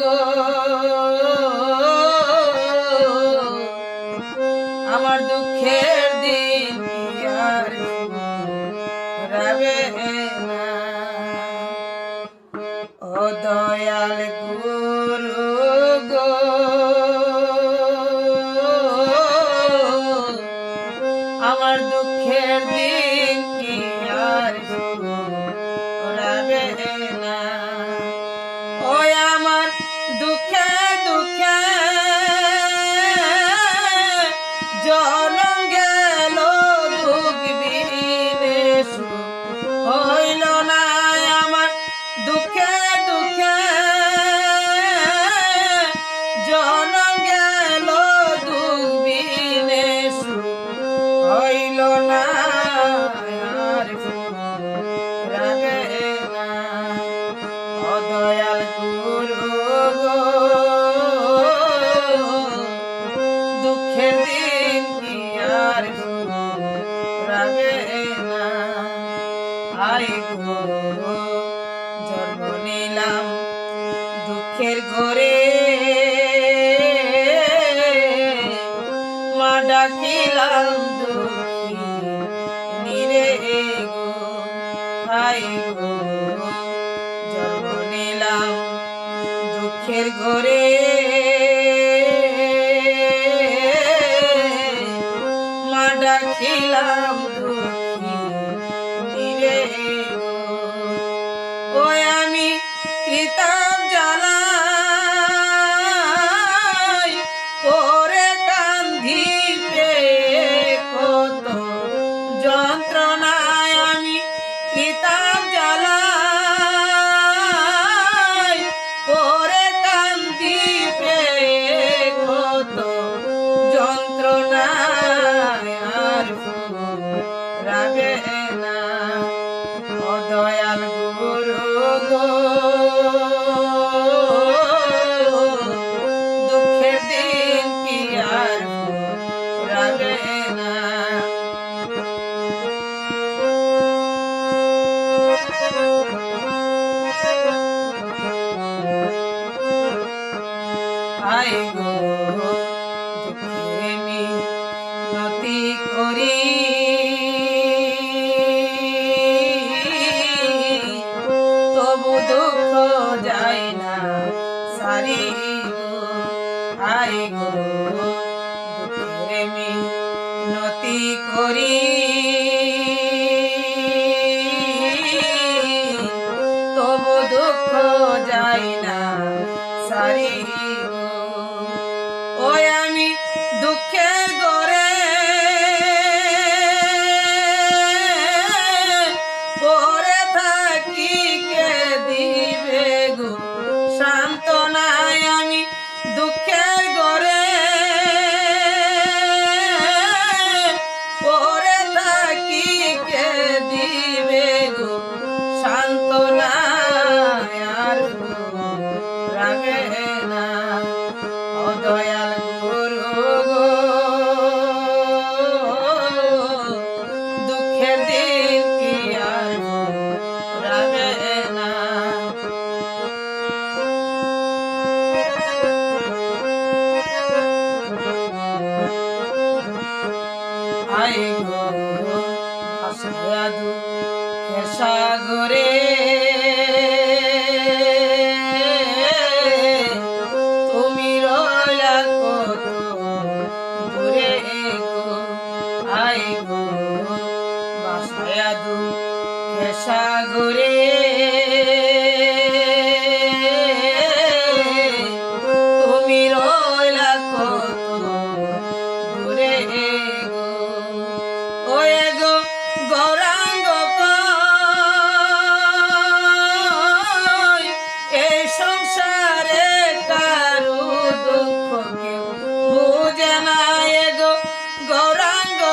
গো আমার দুঃখের দিন আর রবে ও দয়াল গুরু গো। আমার দুঃখের দিন আমার দুঃখে দুঃখের ঘরে। মা ডাকিলাম নিরে গো নিলাম দুঃখের ঘরে। মা ডাকিলাম নিরে গো, ওই আমি কৃতাব জ্বালাই গো দুঃখে নতি করি। তবু দুঃখ যায় না, সারি গো, আই গো দুঃখে নতি করি। তবু দুঃখ যায় না, সারি দুঃখের গড়ে পরে থাকি কে দিবে গো? সান্ত্বনায় সাগরে। তুমি রইলা কত দূরে গো আই গো বাসায়াদু সাগরে